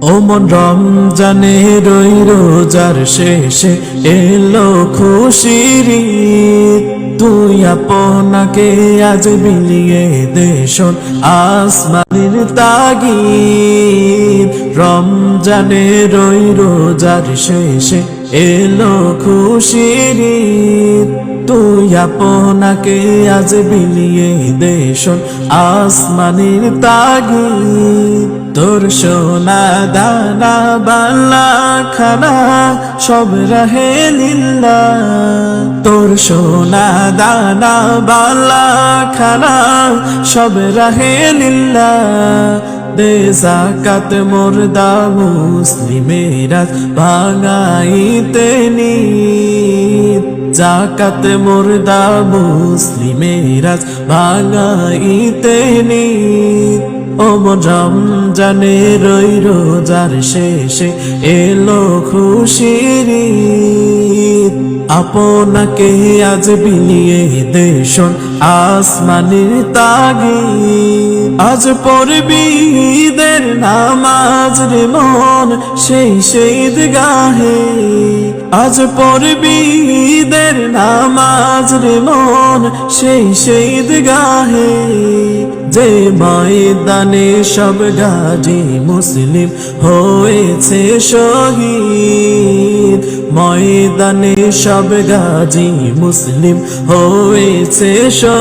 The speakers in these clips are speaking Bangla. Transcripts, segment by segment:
ও মন রমজানে রই রোজার শেষে এলো খুশির। তুই আপনাকে আজ বিলিয়ে দেশন আসমানের তাগিদ রমজানে রই রোজার শেষে এলো খুশির আপনাকে আজ বিলিয়ে দেশন আসমানের তাগিদ তোর সোনা দানা, বালা, খানা, সব রহে লীলা। তোর সোনা দানা, বালা, খানা, সব রহে লীলা। দে জাকাত মোরদা মুসলিমেরা ভাঙাইতে নিত জাকাত মুর্দা মুসলিমেরাজ ভাঙাইতে নিত ও জানে রই রোজার শেষে এলো খুশির। আপনাকে আজ বিলিয়ে দেশন আসমানের তাগি আজ পড়বি ঈদের নামাজ রে মন, সেই সেই গাহে আজ পড়বি ঈদের নামাজ রে মন, সেই সেই গাহে যে ময়দানে সব গাজী মুসলিম হয়েছে শহীদ। ময়দানে সব গাজী মুসলিম হয়েছে শহীদ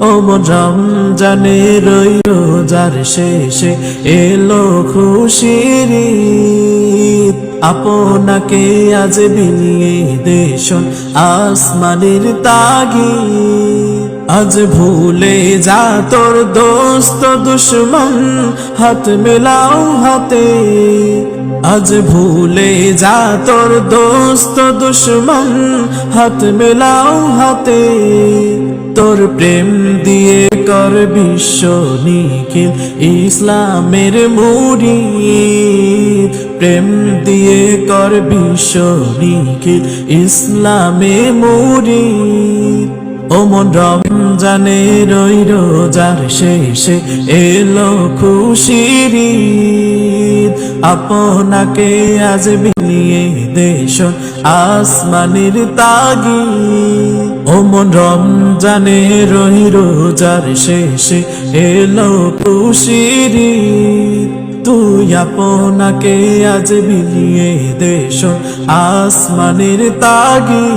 ও রমজানে রই রোজার শেষে এলো খুশির। আপনাকে আজ বিলিয়ে দেশন আসমানের তাগি আজ ভুলে যা তোর দোস্ত দুশ্মন, হাত মেলাও হাতে। আজ ভুলে যা তোর দোস্ত দুশ্মন, হাত মেলাও হাতে। তোর প্রেম দিয়ে কর বিশ্ব নিখিল, ইসলামের মুড়ি। প্রেম দিয়ে কর বিশ্ব নিখিল, ইসলামে মুড়ি। ও মন রমজানে রই রোজার শেষে এলো খুশির। আপনাকে আজ বিলিয়ে দেশ আসমানের তাগি ও মন রমজানে রই রোজার শেষে এলো খুশির। তুই আপনাকে আজ বিলিয়ে দেশ আসমানের তাগি